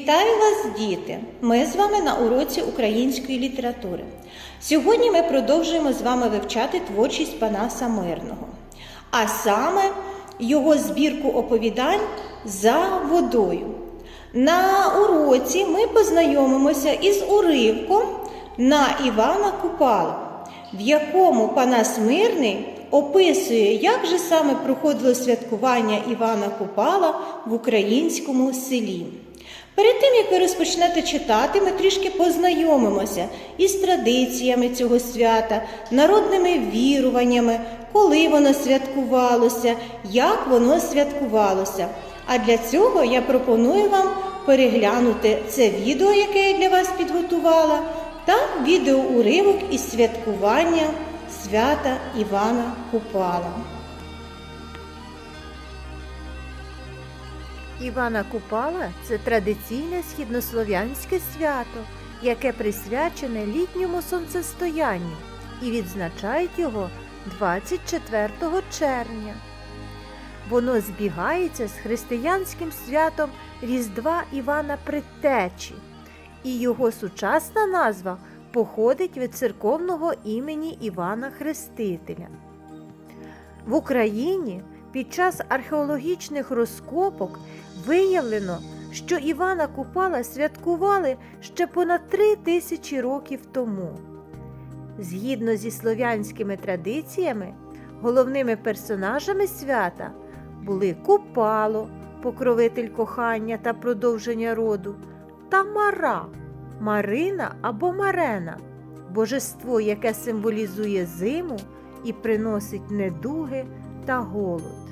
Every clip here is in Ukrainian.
Вітаю вас, діти! Ми з вами на уроці української літератури. Сьогодні ми продовжуємо з вами вивчати творчість Панаса Мирного, а саме його збірку оповідань за водою. На уроці ми познайомимося із уривком на Івана Купала, в якому Панас Мирний описує, як же саме проходило святкування Івана Купала в українському селі. Перед тим, як ви розпочнете читати, ми трішки познайомимося із традиціями цього свята, народними віруваннями, коли воно святкувалося, як воно святкувалося. А для цього я пропоную вам переглянути це відео, яке я для вас підготувала, та відеоуривок із святкування свята Івана Купала. Івана Купала це традиційне східнослов'янське свято, яке присвячене літньому сонцестоянню і відзначають його 24 червня. Воно збігається з християнським святом Різдва Івана Предтечі, і його сучасна назва походить від церковного імені Івана Хрестителя. В Україні під час археологічних розкопок виявлено, що Івана Купала святкували ще понад три тисячі років тому. Згідно зі слов'янськими традиціями, головними персонажами свята були Купало, покровитель кохання та продовження роду, та Мара, Марина або Марена, божество, яке символізує зиму і приносить недуги та голод.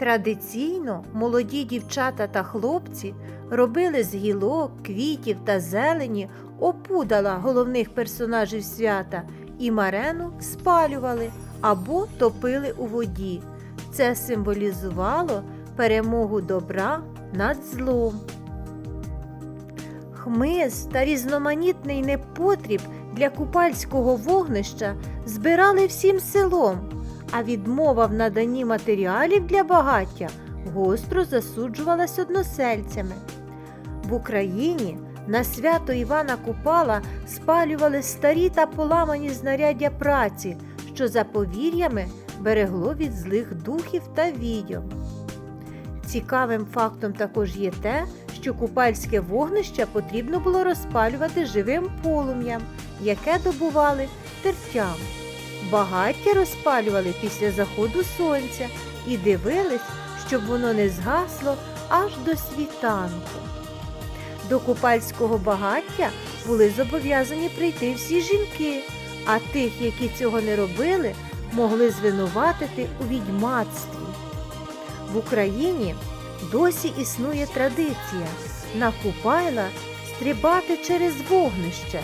Традиційно молоді дівчата та хлопці робили з гілок, квітів та зелені опудала головних персонажів свята і марену спалювали або топили у воді. Це символізувало перемогу добра над злом. Хмиз та різноманітний непотріб для купальського вогнища збирали всім селом, а відмова в наданні матеріалів для багаття гостро засуджувалась односельцями. В Україні на свято Івана Купала спалювали старі та поламані знаряддя праці, що за повір'ями берегло від злих духів та відьом. Цікавим фактом також є те, що купальське вогнище потрібно було розпалювати живим полум'ям, яке добували тертям. Багаття розпалювали після заходу сонця і дивились, щоб воно не згасло аж до світанку. До купальського багаття були зобов'язані прийти всі жінки, а тих, які цього не робили, могли звинуватити у відьмацтві. В Україні досі існує традиція на Купайла стрибати через вогнище.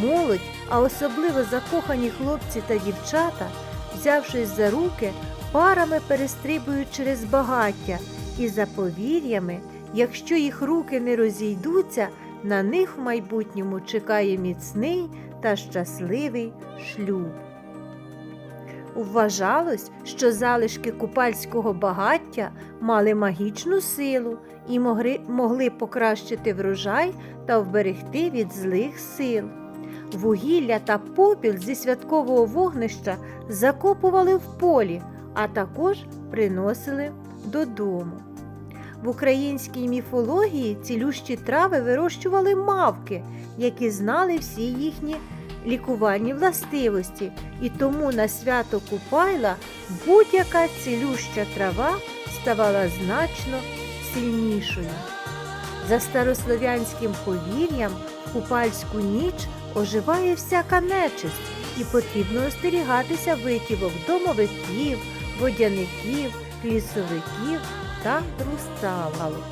Молодь, а особливо закохані хлопці та дівчата, взявшись за руки, парами перестрибують через багаття і за повір'ями, якщо їх руки не розійдуться, на них в майбутньому чекає міцний та щасливий шлюб. Вважалось, що залишки купальського багаття мали магічну силу і могли, покращити врожай та вберегти від злих сил. Вугілля та попіл зі святкового вогнища закопували в полі, а також приносили додому. В українській міфології цілющі трави вирощували мавки, які знали всі їхні лікувальні властивості, і тому на свято Купайла будь-яка цілюща трава ставала значно сильнішою. За старослов'янським повір'ям, купальську ніч оживає всяка нечисть, і потрібно остерігатися витівок домовиків, водяників, лісовиків та русалок.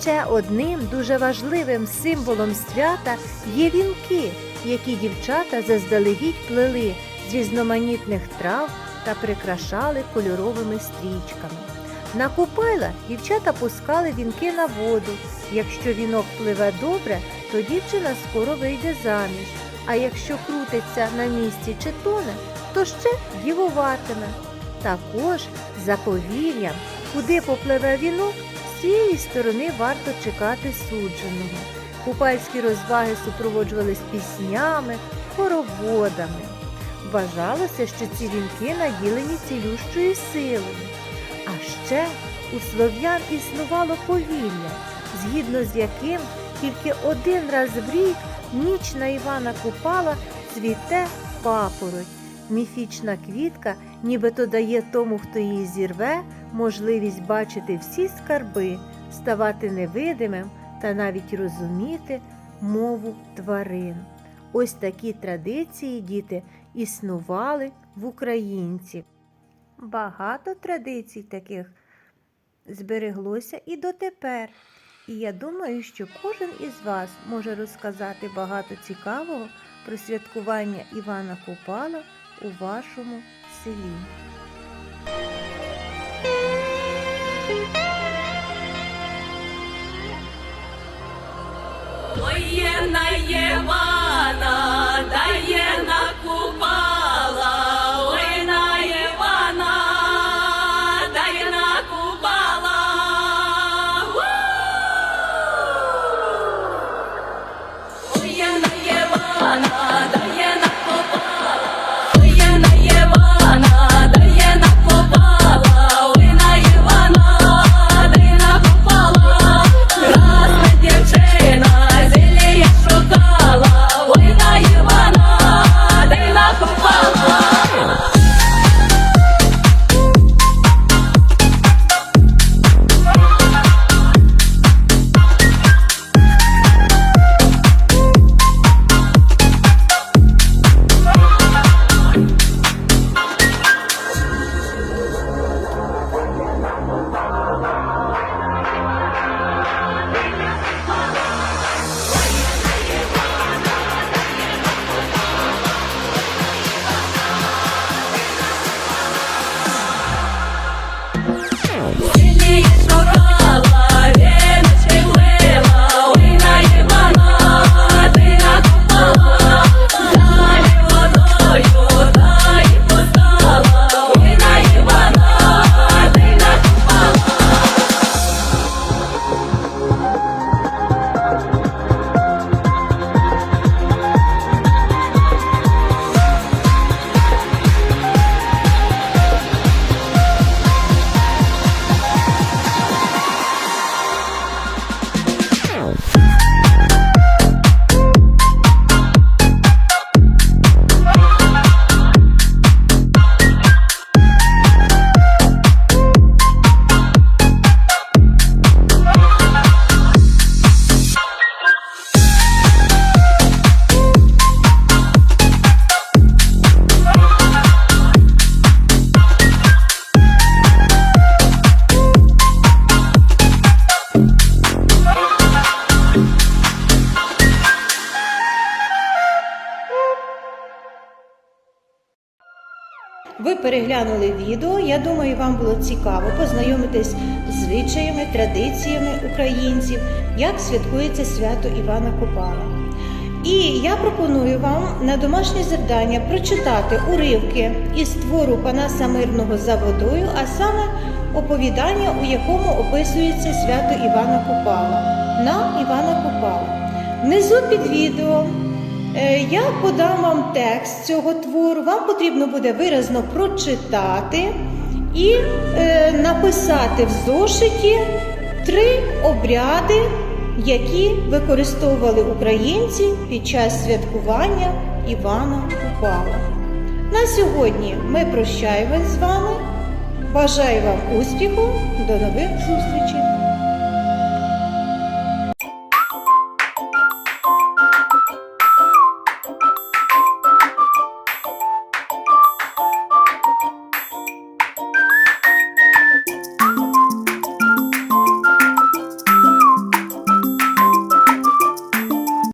Ще одним дуже важливим символом свята є вінки, які дівчата заздалегідь плели з різноманітних трав та прикрашали кольоровими стрічками. На Купайла дівчата пускали вінки на воду. Якщо вінок пливе добре, то дівчина скоро вийде заміж. А якщо крутиться на місці чи тоне, то ще дівуватиме. Також за повір'ям, куди попливе вінок, з цієї сторони варто чекати судженого. Купальські розваги супроводжувались піснями, хороводами. Вважалося, що ці вінки наділені цілющою силою. А ще у слов'ян існувало повілля, згідно з яким тільки один раз в рік ніч на Івана Купала цвіте папороть. Міфічна квітка нібито дає тому, хто її зірве, можливість бачити всі скарби, ставати невидимим та навіть розуміти мову тварин. Ось такі традиції, діти, існували в українців. Багато традицій таких збереглося і дотепер. І я думаю, що кожен із вас може розказати багато цікавого про святкування Івана Купала у вашому селі. Ой, на Євана, дає на Купала, Ви переглянули відео. Я думаю, вам було цікаво познайомитись з звичаями, традиціями українців, як святкується свято Івана Купала. І я пропоную вам на домашнє завдання прочитати уривки із твору Панаса Мирного за водою, а саме оповідання, у якому описується свято Івана Купала на Івана Купала. Внизу під відео Я подам вам текст цього твору. Вам потрібно буде виразно прочитати і е, написати в зошиті три обряди, які використовували українці під час святкування Івана Купала. На сьогодні ми прощаємось з вами. Бажаю вам успіху. До нових зустрічей!